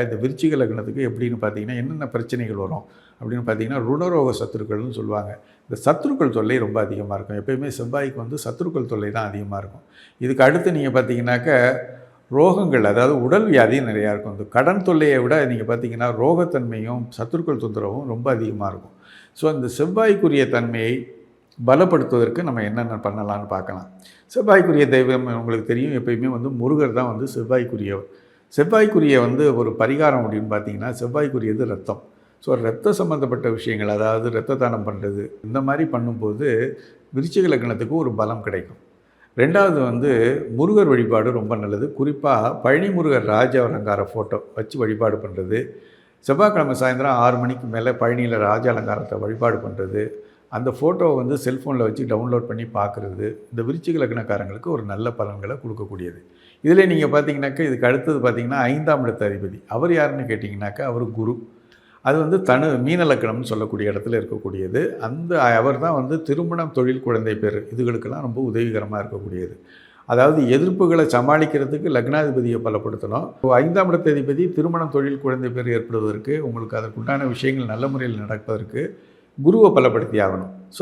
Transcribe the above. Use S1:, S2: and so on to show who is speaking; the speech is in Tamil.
S1: இந்த விருச்சிக லக்னத்துக்கு எப்படின்னு பார்த்தீங்கன்னா என்னென்ன பிரச்சனைகள் வரும் அப்படின்னு பார்த்தீங்கன்னா ருணரோக சத்துருக்கள்னு சொல்லுவாங்க. இந்த சத்துருக்கள் தொல்லை ரொம்ப அதிகமாக இருக்கும். எப்பயுமே செவ்வாய்க்கு வந்து சத்துருக்கள் தொல்லை தான் அதிகமாக இருக்கும். இதுக்கு அடுத்து நீங்கள் பார்த்தீங்கன்னாக்க ரோகங்கள் அதாவது உடல் வியாதியும் நிறையா இருக்கும். இந்த கடன் தொல்லையை விட நீங்கள் பார்த்தீங்கன்னா ரோகத்தன்மையும் சத்துருக்கள் தொந்தரவும் ரொம்ப அதிகமாக இருக்கும். ஸோ அந்த செவ்வாய்க்குரிய தன்மையை பலப்படுத்துவதற்கு நம்ம என்னென்ன பண்ணலாம்னு பார்க்கலாம். செவ்வாய்க்குரிய தெய்வம் உங்களுக்கு தெரியும். எப்பயுமே வந்து முருகர் தான் வந்து செவ்வாய்க்குரியவர். செவ்வாய்க்குரிய வந்து ஒரு பரிகாரம் அப்படின்னு பார்த்தீங்கன்னா செவ்வாய்க்குரியது ரத்தம். ஸோ ரத்த சம்மந்தப்பட்ட விஷயங்கள் அதாவது ரத்த தானம் பண்ணுறது இந்த மாதிரி பண்ணும்போது விருச்சிக லக்னத்துக்கு ஒரு பலம் கிடைக்கும். ரெண்டாவது வந்து முருகர் வழிபாடு ரொம்ப நல்லது. குறிப்பாக பழனி முருகர் ராஜ அலங்கார ஃபோட்டோ வச்சு வழிபாடு பண்ணுறது செவ்வாய்க்கிழமை சாயந்தரம் ஆறு மணிக்கு மேலே பழனியில் ராஜ அலங்காரத்தை வழிபாடு பண்ணுறது அந்த ஃபோட்டோவை வந்து செல்ஃபோனில் வச்சு டவுன்லோட் பண்ணி பார்க்குறது இந்த விருச்சிக லக்னக்காரங்களுக்கு ஒரு நல்ல பலன்களை கொடுக்கக்கூடியது. இதில் நீங்கள் பார்த்தீங்கன்னாக்கா இதுக்கு அடுத்தது பார்த்தீங்கன்னா ஐந்தாம் இடத்த அதிபதி. அவர் யாருன்னு கேட்டிங்கனாக்கா அவர் குரு. அது வந்து தனு மீன லக்கணம்னு சொல்லக்கூடிய இடத்துல இருக்கக்கூடியது. அந்த அவர் தான் வந்து திருமணம் தொழில் குழந்தை பேர் இதுகளுக்கெல்லாம் ரொம்ப உதவிகரமாக இருக்கக்கூடியது. அதாவது எதிர்ப்புகளை சமாளிக்கிறதுக்கு லக்னாதிபதியை பலப்படுத்தணும். ஐந்தாம் இடத்த அதிபதி திருமணம் தொழில் குழந்தை பேர் ஏற்படுவதற்கு உங்களுக்கு அதற்குண்டான விஷயங்கள் நல்ல முறையில் நடப்பதற்கு குருவை பலப்படுத்தி ஆகணும் ஸோ